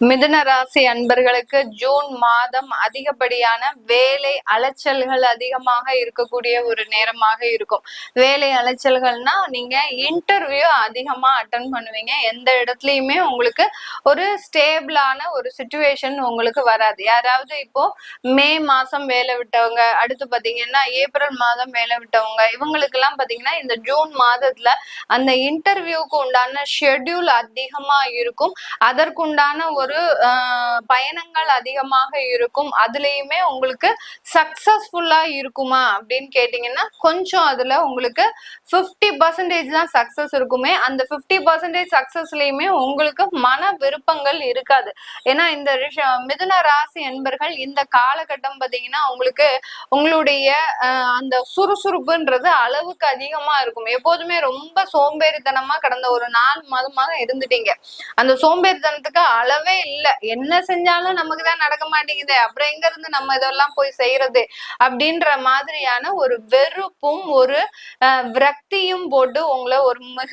மிதுன ராசி அன்பர்களுக்கு ஜூன் மாதம் அதிகப்படியான வேலை அலைச்சல்கள் அதிகமாக இருக்கக்கூடிய ஒரு நேரமாக இருக்கும். வேலை அலைச்சல்கள்னா நீங்க இன்டர்வியூ அதிகமா அட்டன் பண்ணுவீங்க. எந்த இடத்துலயுமே உங்களுக்கு ஒரு ஸ்டேபிளான ஒரு சுச்சுவேஷன் உங்களுக்கு வராது. யாராவது இப்போ மே மாசம் வேலை விட்டவங்க அடுத்து பாத்தீங்கன்னா ஏப்ரல் மாதம் வேலை விட்டவங்க இவங்களுக்கு எல்லாம் பாத்தீங்கன்னா இந்த ஜூன் மாதத்துல அந்த இன்டர்வியூக்கு உண்டான ஷெட்யூல் அதிகமா இருக்கும். அதற்குண்டான ஒரு ஆஹ், பயணங்கள் அதிகமாக இருக்கும். அதுலயுமே உங்களுக்கு சக்சஸ்ஃபுல்லா இருக்குமா அப்படின்னு கேட்டீங்கன்னா கொஞ்சம் அதுல உங்களுக்கு ஃபிஃப்டி பர்சன்டேஜ் தான் சக்சஸ் இருக்குமே. அந்த ஃபிஃப்டி பர்சன்டேஜ் சக்சஸ்லயுமே உங்களுக்கு மன விருப்பங்கள் இருக்காது. ஏன்னா இந்த ரிஷ- மிதுன ராசி என்பர்கள் இந்த காலகட்டம் பாத்தீங்கன்னா உங்களுக்கு உங்களுடைய ஆஹ், அந்த சுறுசுறுப்புன்றது அளவுக்கு அதிகமா இருக்கும். எப்போதுமே ரொம்ப சோம்பேறித்தனமா கடந்த ஒரு நாலு மாதமாக இருந்துட்டீங்க. அந்த சோம்பேறித்தனத்துக்கு அளவே இல்ல. என்ன செஞ்சாலும் நமக்கு தான் நடக்க மாட்டேங்குது. அப்புறம் எங்க இருந்து நம்ம இதெல்லாம் போய் செய்யறது அப்படின்ற மாதிரியான ஒரு வெறுப்பும் ஒரு விரக்தியும் போட்டு உங்களை ஒரு மிக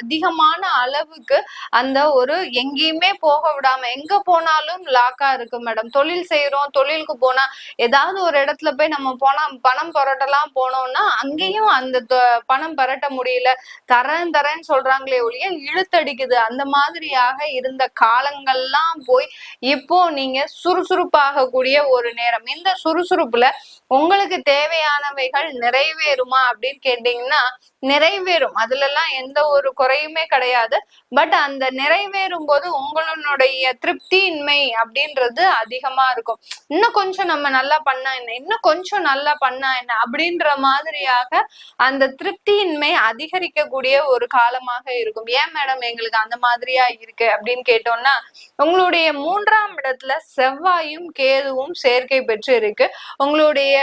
அதிகமான அளவுக்கு அந்த ஒரு எங்கேயுமே போக விடாம எங்க போனாலும் லாக்கா இருக்கு மேடம் தொழில் செய்யறோம் தொழிலுக்கு போனா ஏதாவது ஒரு இடத்துல போய் நம்ம போனா பணம் புரட்டலாம் போனோம்னா அங்கேயும் அந்த பணம் புரட்ட முடியல. தரேன் தரேன்னு சொல்றாங்களே ஒழிய இழுத்தடிக்குது. அந்த மாதிரியாக இருந்த கால காலங்கள்லாம் போய் இப்போ நீங்க சுறுசுறுப்பாக கூடிய ஒரு நேரம். இந்த சுறுசுறுப்புல உங்களுக்கு தேவையானவைகள் நிறைவேறுமா அப்படின்னு கேட்டீங்கன்னா நிறைவேறும். அதுல எல்லாம் எந்த ஒரு குறையுமே கிடையாது. பட் அந்த நிறைவேறும் போது உங்களுடைய திருப்தியின்மை அப்படின்றது அதிகமா இருக்கும். இன்னும் கொஞ்சம் நம்ம நல்லா பண்ணா என்ன? இன்னும் கொஞ்சம் நல்லா பண்ணா என்ன? அப்படின்ற மாதிரியாக அந்த திருப்தியின்மை அதிகரிக்கக்கூடிய ஒரு காலமாக இருக்கும். ஏன் மேடம் எங்களுக்கு அந்த மாதிரியா இருக்கு அப்படின்னு கேட்டோம்னா உங்களுடைய மூன்றாம் இடத்துல செவ்வாயும் கேதுவும் சேர்க்கை பெற்று இருக்கு உங்களுடைய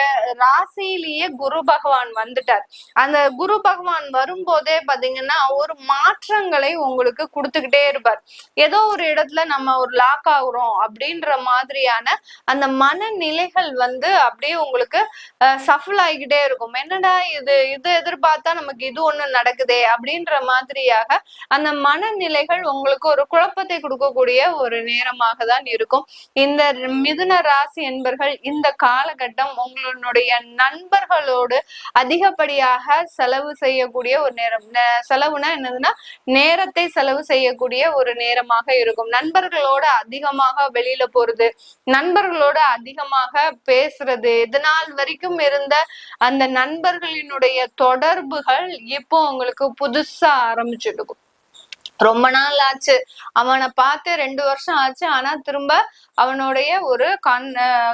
ராசியிலேயே குரு பகவான் வந்துட்டார். அந்த குரு பகவான் வரும்போதே பாத்தீங்கன்னா ஒரு மாற்றங்களை உங்களுக்கு கொடுத்துக்கிட்டே இருப்பார். ஏதோ ஒரு இடத்துல நம்ம ஒரு லாக் ஆகுறோம் அப்படின்ற மாதிரியான அந்த மனநிலைகள் வந்து அப்படியே உங்களுக்கு சஃபல் ஆகிக்கிட்டே இருக்கும். என்னடா இது? இது எதிர்பார்த்தா நமக்கு இது ஒண்ணு நடக்குதே அப்படின்ற மாதிரியாக அந்த மனநிலைகள் உங்களுக்கு ஒரு குழப்பத்தை கொடுக்க இருக்கக்கூடிய ஒரு நேரமாக தான் இருக்கும். இந்த மிதுன ராசி என்பர்கள் இந்த காலகட்டம் உங்களுடைய நண்பர்களோடு அதிகப்படியாக செலவு செய்யக்கூடிய ஒரு நேரம். செலவுனா என்னதுன்னா நேரத்தை செலவு செய்யக்கூடிய ஒரு நேரமாக இருக்கும். நண்பர்களோட அதிகமாக வெளியில போறது நண்பர்களோட அதிகமாக பேசுறது இதனால் வரைக்கும் இருந்த அந்த நண்பர்களினுடைய தொடர்புகள் இப்போ உங்களுக்கு புதுசா ஆரம்பிச்சிருக்கும் ரொம்ப நாள் ஆச்சு. அவனை பார்த்து ரெண்டு வருஷம் ஆச்சு. ஆனா திரும்ப அவனுடைய ஒரு கான்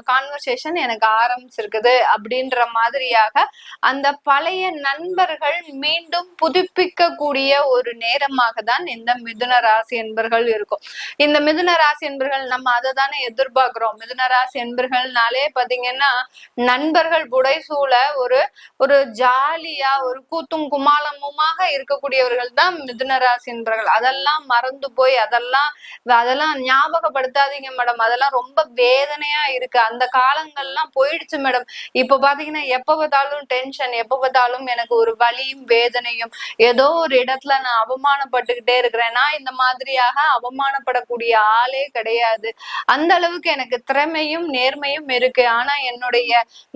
கான்வர்சேஷன் எனக்கு ஆரம்பிச்சிருக்குது அப்படின்ற மாதிரியாக அந்த பழைய நண்பர்கள் மீண்டும் புதுப்பிக்கக்கூடிய ஒரு நேரமாக தான் இந்த மிதுன ராசி என்பர்கள் இருக்கும். இந்த மிதுன ராசி என்பர்கள் நம்ம அதை தானே எதிர்பார்க்கிறோம். மிதுன ராசி என்பர்கள்னாலே பாத்தீங்கன்னா நண்பர்கள் புடைசூழ ஒரு ஒரு ஜாலியா ஒரு கூத்தும் குமாலமுமாக இருக்கக்கூடியவர்கள் தான் மிதுன ராசி என்பர்கள். அதெல்லாம் மறந்து போய் அதெல்லாம் அதெல்லாம் ஞாபகப்படுத்தாதீங்க மேடம். அதெல்லாம் ரொம்ப வேதனையா இருக்கு. அந்த காலங்கள்லாம் போயிடுச்சு மேடம். இப்ப பாத்தீங்கன்னா எப்ப பார்த்தாலும் டென்ஷன் எப்ப பார்த்தாலும் எனக்கு ஒரு வலியும் வேதனையும் ஏதோ ஒரு இடத்துல நான் அவமானப்பட்டுக்கிட்டே இருக்கிறேன். நான் இந்த மாதிரியாக அவமானப்படக்கூடிய ஆளே கிடையாது. அந்த அளவுக்கு எனக்கு திறமையும் நேர்மையும் இருக்கு. ஆனா என்னுடைய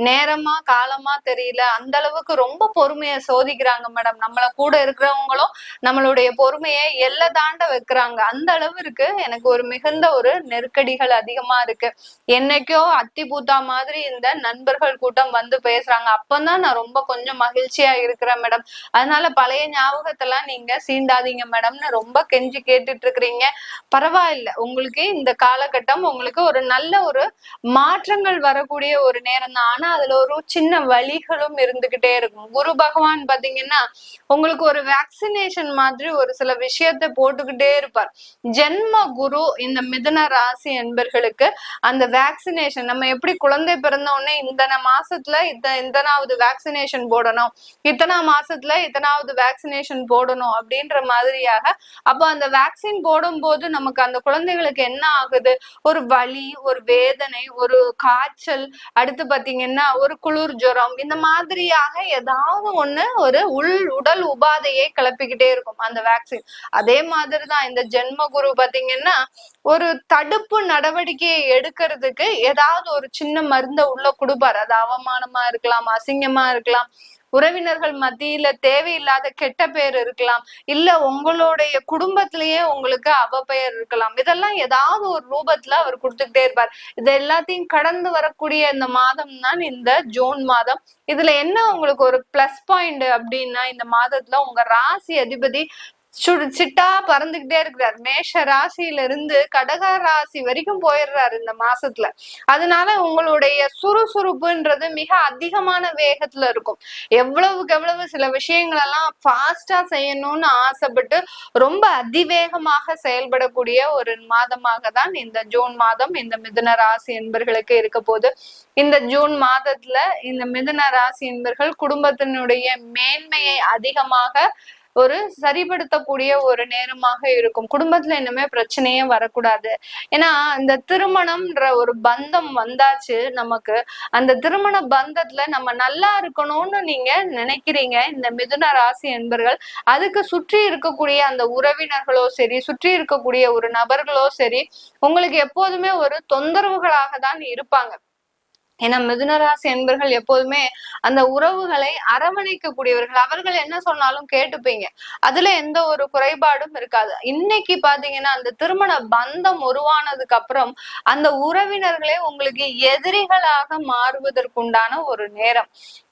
நேரமா காலமா தெரியல. அந்த அளவுக்கு ரொம்ப பொறுமையை சோதிக்கிறாங்க மேடம். நம்மள கூட இருக்கிறவங்களும் நம்மளுடைய பொறுமையை எல்லை தாண்ட வைக்கிறாங்க. அந்த அளவுக்கு எனக்கு ஒரு மிகுந்த ஒரு நெருக்கடிகள் அதிகமா இருக்கு. என்னைக்கோ அத்தி பூத்தா மாதிரி இந்த நண்பர்கள் கூட்டம் வந்து பேசுறாங்க. அப்பதான் நான் ரொம்ப கொஞ்சம் மகிழ்ச்சியா இருக்கிறேன் மேடம். அதனால பழைய ஞாபகத்தெல்லாம் நீங்க சீண்டாதீங்க மேடம்னு ரொம்ப கெஞ்சி கேட்டுட்டு இருக்கிறீங்க பரவாயில்ல. உங்களுக்கு இந்த காலகட்டம் உங்களுக்கு ஒரு நல்ல ஒரு மாற்றங்கள் வரக்கூடிய ஒரு நேரம் தான் ஆனா அதுல ஒரு சின்ன வழிகளும் இருந்துகிட்டே இருக்கும். குரு பகவான் பாத்தீங்கன்னா உங்களுக்கு ஒரு வேக்சினேஷன் மாதிரி ஒரு சில விஷயத்தை போட்டுக்கிட்டே இருப்பார். ஜென்ம குரு இந்த மிதன ராசி என்பர்களுக்கு அந்த வேக்சினேஷன் நம்ம எப்படி குழந்தை பிறந்த உடனே இத்தனை மாசத்துல இத்த இத்தனாவது வேக்சினேஷன் போடணும் இத்தனா மாசத்துல இத்தனாவது வேக்சினேஷன் போடணும் அப்படின்ற மாதிரியாக அப்போ அந்த வேக்சின் போடும் போது நமக்கு அந்த குழந்தைகளுக்கு என்ன ஆகுது? ஒரு வலி ஒரு வேதனை ஒரு காய்ச்சல் அடுத்து பாத்தீங்கன்னா ஒரு குளிர் ஜுரம் இந்த மாதிரியாக ஏதாவது ஒண்ணு ஒரு உள் உடல் உபாதையை கிளப்பிக்கிட்டே இருக்கும் அந்த வேக்சின் அதே அதே மாதிரிதான் இந்த ஜென்ம குரு பாத்தீங்கன்னா ஒரு தடுப்பு நடவடிக்கையை எடுக்கிறதுக்கு ஏதாவது ஒரு சின்ன மருந்த உள்ள கொடுப்பார். அது அவமானமா இருக்கலாம் அசிங்கமா இருக்கலாம். உறவினர்கள் மத்தியில தேவையில்லாத கெட்ட பேர் இருக்கலாம். இல்ல உங்களுடைய குடும்பத்திலேயே உங்களுக்கு அவப்பெயர் இருக்கலாம். இதெல்லாம் ஏதாவது ஒரு ரூபத்துல அவர் கொடுத்துக்கிட்டே இருப்பார். இது எல்லாத்தையும் கடந்து வரக்கூடிய இந்த மாதம் தான் இந்த ஜூன் மாதம். இதுல என்ன உங்களுக்கு ஒரு பிளஸ் பாயிண்ட் அப்படின்னா இந்த மாதத்துல உங்க ராசி அதிபதி சிட்டா பறந்துகிட்டே இருக்கிறார். மேஷ ராசியில இருந்து கடக ராசி வரைக்கும் போயிடுறாரு இந்த மாசத்துல. அதனால உங்களுடைய சுறுசுறுப்புன்றது மிக அதிகமான வேகத்துல இருக்கும். எவ்வளவுக்கு எவ்வளவு சில விஷயங்கள் எல்லாம் ஃபாஸ்டா செய்யணும்னு ஆசைப்பட்டு ரொம்ப அதிவேகமாக செயல்படக்கூடிய ஒரு மாதமாக தான் இந்த ஜூன் மாதம் இந்த மிதுன ராசி என்பர்களுக்கு இருக்க போது இந்த ஜூன் மாதத்துல இந்த மிதுன ராசி என்பர்கள் குடும்பத்தினுடைய மேன்மையை அதிகமாக ஒரு சரிப்படுத்தக்கூடிய ஒரு நேரமாக இருக்கும். குடும்பத்துல இன்னுமே பிரச்சனையே வரக்கூடாது. ஏன்னா இந்த திருமணம்ன்ற ஒரு பந்தம் வந்தாச்சு நமக்கு. அந்த திருமண பந்தத்துல நம்ம நல்லா இருக்கணும்னு நீங்க நினைக்கிறீங்க. இந்த மிதுன ராசி என்பர்கள் அதுக்கு சுற்றி இருக்கக்கூடிய அந்த உறவினர்களோ சரி சுற்றி இருக்கக்கூடிய ஒரு நபர்களோ சரி உங்களுக்கு எப்போதுமே ஒரு தொந்தரவுகளாக தான் இருப்பாங்க. ஏன்னா மிதுனராசி என்பர்கள் எப்போதுமே அந்த உறவுகளை அரவணைக்கக்கூடியவர்கள். அவர்கள் என்ன சொன்னாலும் கேட்டுப்பீங்க. அதுல எந்த ஒரு குறைபாடும் இருக்காது. இன்னைக்கு பாத்தீங்கன்னா அந்த திருமண பந்தம் உருவானதுக்கு அப்புறம் அந்த உறவினர்களே உங்களுக்கு எதிரிகளாக மாறுவதற்குண்டான ஒரு நேரம்.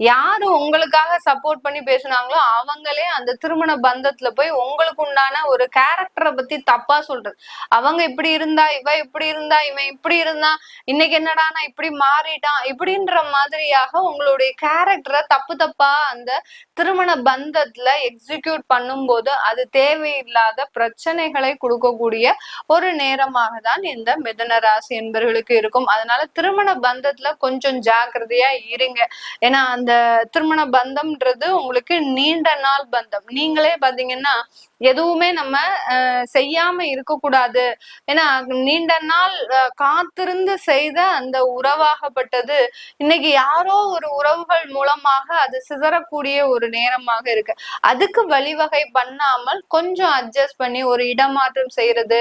யாரு உங்களுக்காக சப்போர்ட் பண்ணி பேசுனாங்களோ அவங்களே அந்த திருமண பந்தத்துல போய் உங்களுக்கு உண்டான ஒரு கேரக்டரை பத்தி தப்பா சொல்றது. அவங்க இப்படி இருந்தா இவ இப்படி இருந்தா இவன் இப்படி இருந்தா இன்னைக்கு என்னடா நான் இப்படி மாறிட்டான் இப்படின்ற மாதிரியாக உங்களுடைய கேரக்டரை தப்பு தப்பா அந்த திருமண பந்தத்துல எக்ஸிக்யூட் பண்ணும்போது அது தேவையில்லாத பிரச்சனைகளை கொடுக்கக்கூடிய ஒரு நேரமாக தான் இந்த மிதன ராசி என்பவர்களுக்கு இருக்கும். அதனால திருமண பந்தத்துல கொஞ்சம் ஜாக்கிரதையா இருங்க. ஏன்னா அந்த திருமண பந்தம்ன்றது உங்களுக்கு நீண்ட நாள் பந்தம். நீங்களே பாத்தீங்கன்னா எதுவுமே நம்ம அஹ், செய்யாம இருக்கக்கூடாது. ஏன்னா நீண்ட நாள் காத்திருந்து செய்த அந்த உறவாகப்பட்டது இன்னைக்கு யாரோ ஒரு உறவுகள் மூலமாக அது சிதறக்கூடிய ஒரு நேரமாக இருக்கு. அதுக்கு வழிவகை பண்ணாமல் கொஞ்சம் அட்ஜஸ்ட் பண்ணி ஒரு இடமாற்றம் செய்யறது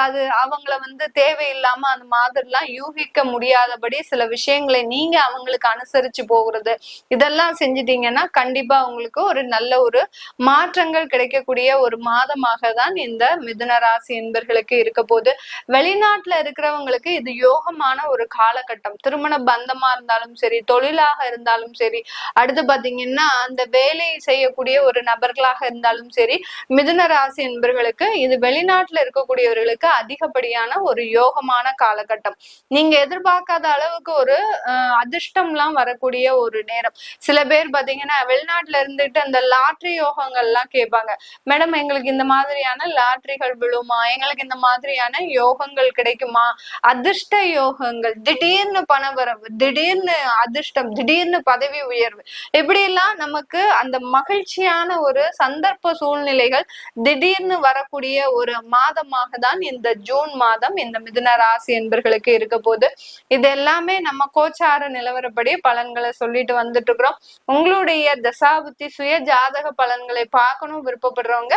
அது அவங்கள வந்து தேவையில்லாம அந்த மாதிரிலாம் யூகிக்க முடியாதபடி சில விஷயங்களை நீங்க அவங்களுக்கு அனுசரிச்சு போகிறது இதெல்லாம் செஞ்சிட்டீங்கன்னா கண்டிப்பா உங்களுக்கு ஒரு நல்ல ஒரு மாற்றங்கள் கிடைக்கக்கூடிய ஒரு மாதமாக தான் இந்த மிதுன ராசி என்பர்களுக்கு இருக்க போது வெளிநாட்டுல இருக்கிறவங்களுக்கு இது யோகமான ஒரு காலகட்டம். திருமண பந்தமா இருந்தாலும் சரி தொழிலாக இருந்தாலும் சரி அடுத்து பாத்தீங்கன்னா அந்த வேலை செய்யக்கூடிய ஒரு நபர்களாக இருந்தாலும் சரி மிதுன ராசி என்பர்களுக்கு இது வெளிநாட்டுல இருக்கக்கூடியவர்களுக்கு அதிகப்படியான ஒரு யோகமான காலகட்டம். நீங்க எதிர்பார்க்காத அளவுக்கு ஒரு அஹ், அதிர்ஷ்டம்லாம் வரக்கூடிய ஒரு நேரம். சில பேர் பாத்தீங்கன்னா வெளிநாட்டுல இருந்துட்டு அந்த லாட்ரி யோகங்கள்லாம் கேட்பாங்க. மேடம் எங்களுக்கு இந்த மாதிரியான லாட்ரிகள் விழுமா? எங்களுக்கு இந்த மாதிரியான யோகங்கள் கிடைக்குமா? அதிர்ஷ்ட யோகங்கள். திடீர்னு பணவரவு திடீர்னு அதிர்ஷ்டம் திடீர்னு பதவி உயர்வு. இப்படி எல்லாம் நமக்கு அந்த மகிழ்ச்சியான ஒரு சந்தர்ப்ப சூழ்நிலைகள் திடீர்னு வரக்கூடிய ஒரு மாதமாக தான் இந்த ஜூன் மாதம் இந்த மிதுன ராசி என்பர்களுக்கு இருக்க போது இது எல்லாமே நம்ம கோச்சார நிலவரப்படி பலன்களை சொல்லிட்டு வந்துட்டு இருக்கிறோம் உங்களுடைய தசாபுத்தி சுய ஜாதக பலன்களை பார்க்கணும் விருப்பப்படுறவங்க